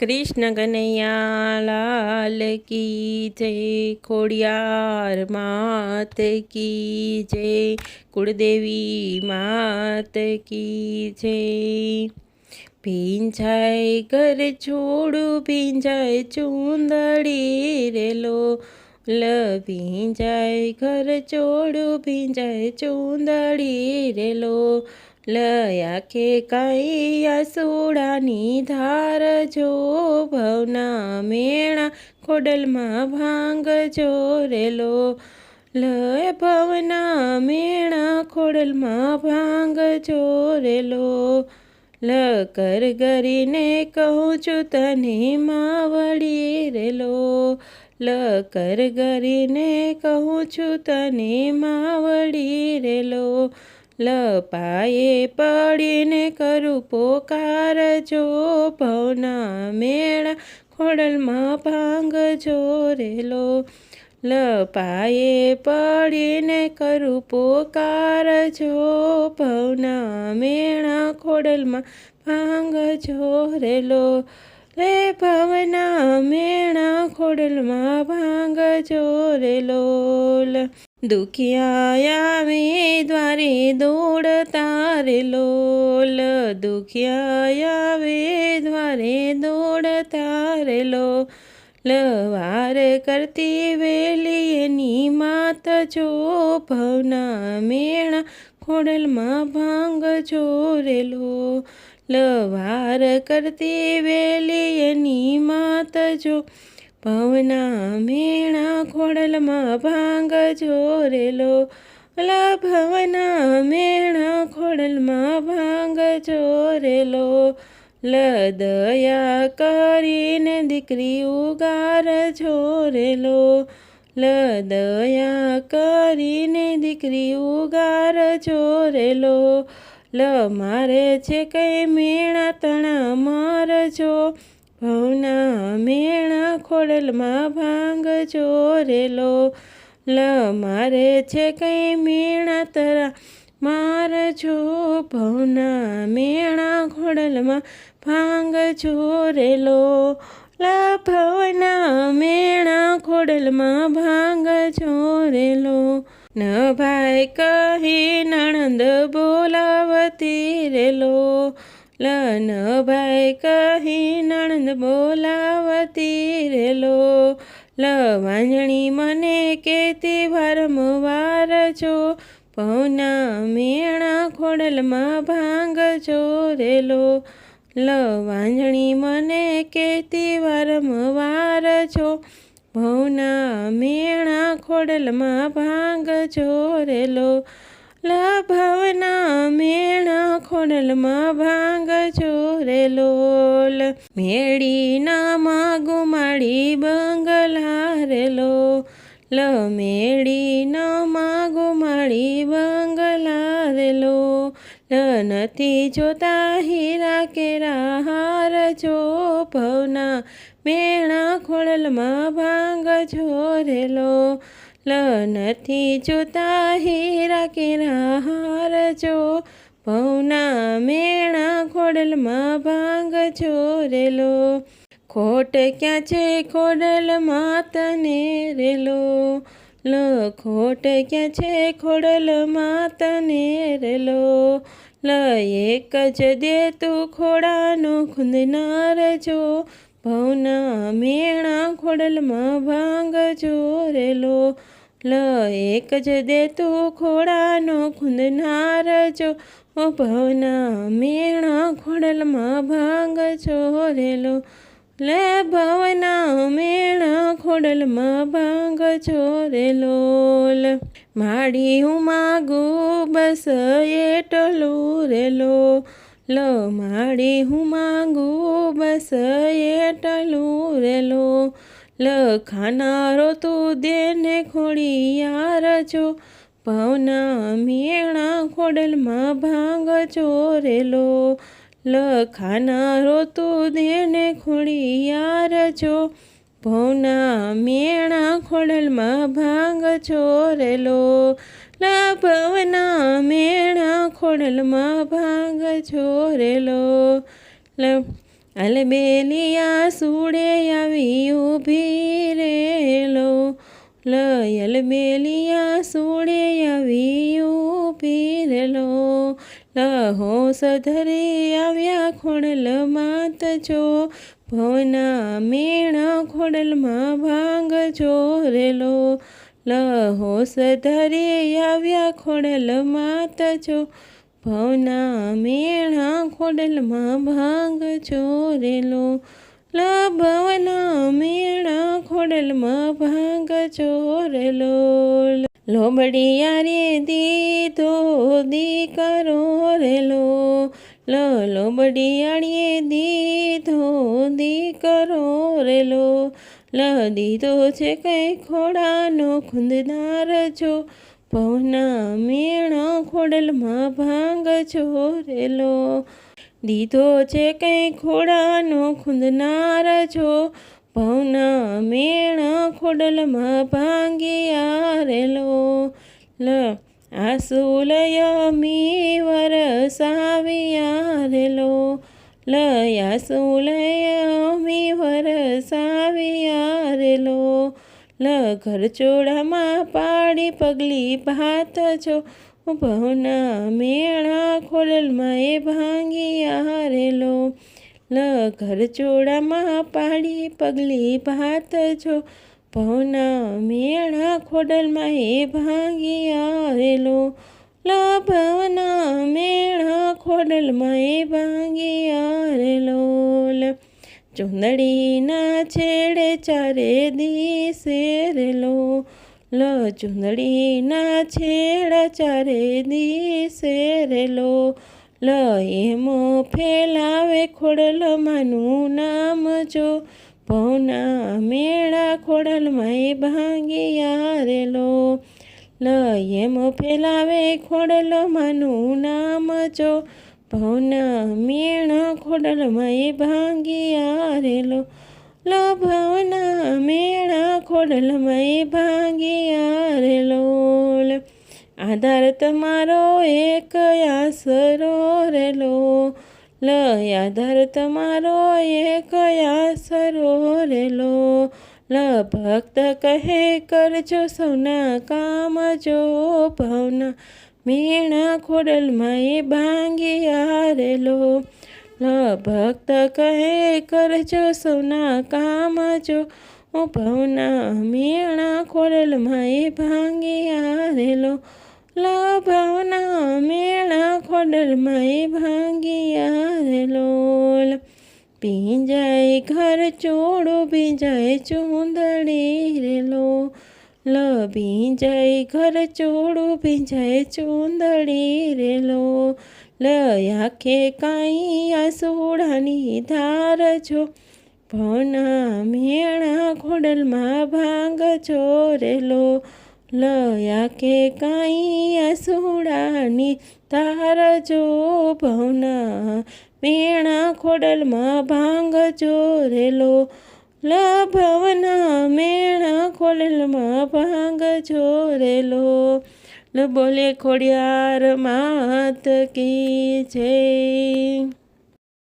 કૃષ્ણ કનૈયા લાલ કી જય, ખોડિયાર માત કી જય, કુળદેવી માત કી જય. ભીંજાય ઘર છોડું, ભીંજાય ચૂંદડી રેલો ભીંજાય ઘર છોડું, ભીંજાય ચૂંદડી રેલો લયા કે કાંઈ આસુડાની ધાર જો ભવના મેણા ખોડલમાં ભાંગ જોરેલો લય ભવના મેણા ખોડલમાં ભાંગ જોરેલો લ કર ગરીને કહું છું તને માવડી રેલો. લ કર ગરીને કહું છું તને માવડી રેલો. લપાએ પડીને કરું પોકાર જો ભવના મેળા ખોડલમાં ભાંગ જોરેલો લપાએ પડીને કરું પોકાર જો ભવના મેળા ખોડલમાં ભાંગ જોરેલો રે ભવના મેણા ખોડલમાં ભાંગ જોરેલો દુખિયા વે દ્વારે દોડતા રે લોલ. દુખિયા વે દ્વારે દોડતા રે લોલ. લવાર કરતી વેલી એની માત જો ભવના મેણા. ખોડલમાં ભાંગ જોરેલો લવાર કરતી વેલી એની માત જો ભવના મેણા ખોડલમાં ભાંગ જોરેલો ઓલા ભવના મેણા ખોડલમાં ભાંગ જોરેલો લ દયા કરીને દીકરી ઉગાર જોરેલો લ દયા કરીને દીકરી ઉગાર જોરેલો લ મારે છે કઈ મેણા તણા મારજો. ભવના મેણા ખોડલમાં ભાંગ ચોરેલો. લ, મારે છે કંઈ મેણા તરા. મારજો ભવના મેણા ખોડલમાં ભાંગ ચોરેલો. લ, ભવના મેણા ખોડલમાં ભાંગ ચોરેલો. ન ભાઈ કહી નણંદ બોલાવતી રેલો. લન ભાઈ કહી નણંદ બોલાવતી રેલો. લ વાંજણી મને કેતી વારંવાર છો. પૌના મેણા ખોડલમાં ભાંગ જોરેલો લ વાંજણી મને કેતી વારંવાર છો. ભવના મેણા ખોડલમાં ભાંગ જોરેલો લાભવના મેણા ખોડલમાં ભાંગ ચોરેલો મેળીના માગુ માડી બંગલારેલો લ મેળીનો માગુ માડી બંગલારેલો લ નથી જોતા હીરા કેરા હાર જો ભવના. મેણા ખોડલમાં ભાંગ જોરેલો લ નથી જોતા હીરા કેરા હાર જો ભવના મેણા ખોડલમાં ભાંગ છોરેલો ખોટ ક્યાં છે ખોડલમાં તને રેલો? લ, ખોટ ક્યાં છે ખોડલમાં તને રેલો? લ, એક જ દે તું ખોડાનો ખૂંદનાર જો ભવના મેણા ખોડલમાં ભાંગ જોરેલો લ એક જ દે તું ખોડાનો ખૂંદનાર જો ભવના મેણા ખોડલમાં ભાંગ ચોરેલો લે. ભવના મેણા ખોડલમાં ભાંગ ચોરેલો માડી હું માગું બસ એટલું રેલો લ. માડી હું માગું બસ એટલું રેલો લખાનારો તું દેને ખોડી યાર જો ભવના મેણા ખોડલમાં ભાંગ ચોરેલો લખાનારો તું દેને ખોડી યાર જો ભવના મેણા ખોડલમાં ભાંગ ચોરેલો ભવના મેણા ખોડલમાં ભાંગ છોરેલો અલબેલિયા સુડે આવી ઊભી રેલો. લય અલબેલિયા સુડે આવી ઊભી રેલો. લહો સધરે આવ્યા ખોડલ માત જો ભવના મેણા ખોડલમાં ભાંગ જોરેલો લહો સધરે આવ્યા ખોડલ માત જો ભવના મેણા ખોડલમાં ભાંગ ચોરેલો. લભવના મેણા ખોડલમાં ભાંગ ચોરેલો. લોબડિયા રે દીધો દીકરો રેલો. લ લોબડિયાળીએ દીધો દીકરો રેલો. લ દીધો છે કંઈ ખોડાનો ખુંદનાર જો. પવના મેણા ખોડલમાં ભાંગ છોરેલો. દીધો છે કંઈ ખોડાનો ખૂંદનાર છો. ભવના મેણા ખોડલમાં ભાંગી આરેલો લ આસુલય મી વરસાવ્યા આરેલો લયા સુલય મી સાવી રેલો. લ કરચોડામાં પાડી પગલી ભાત છો ભવના મેળા ખોડલમાં એ ભાંગી રેલો લ ઘર ચોડામાં પાડી પગલી ભાત છો ભવના મેળા ખોડલમાં એ ભાંગી હારેલો લ ભવના મેળા ખોડલમાં એ ભાંગી રેલો ચુંદડીના છેડે ચારે દિશે રેલો. લ, ચુંદડીના છેડા ચારે દિશે રેલો. લ, એમો ફેલાવે ખોડલમાંનું નામ જો. ભવના મેળા ખોડલ માય ભાંગી રેલો. લ, એમો ફેલાવે ખોડલમાંનું નામ જો. ભવના મેણા ખોડલમાં એ ભાંગી આરેલો. લો ભવના મેળા ખોડલમાં એ ભાંગી આરેલો. આધાર તમારો એક આસરો રેલો. લ, આધાર તમારો એક આસરો રેલો. લ ભક્ત કહે કરજો સૌના કામ જો ભાવના મીણા ખોડલમાં એ ભાંગી રેલો લ ભક્ત કહે કરજો સૌના કામ જો. ભવના મીણા ખોડલમાં એ ભાંગી રેલો લ ભવના મેળા ખોડલમાં એ ભાંગી રેલો ભીંજાય ઘર ચોડો ભીંજાય ચૂંદડી રેલો. લ ભીંજાય ઘર ચોડો ભીંજાય ચૂંદડી રેલો. લ આખે કાંઈ આસોડાની ધાર છો. ભણા મેણા ખોડલમાં ભાંગ ચોરેલો લ આખે કાંઈ અસુડાની તાર જો ભવના મેણા ખોડલમાં ભાંગ ચોરેલો. લ ભવના મેણા ખોડલમાં ભાંગ ચોરેલો. લ બોલે ખોડિયાર માત કી જય.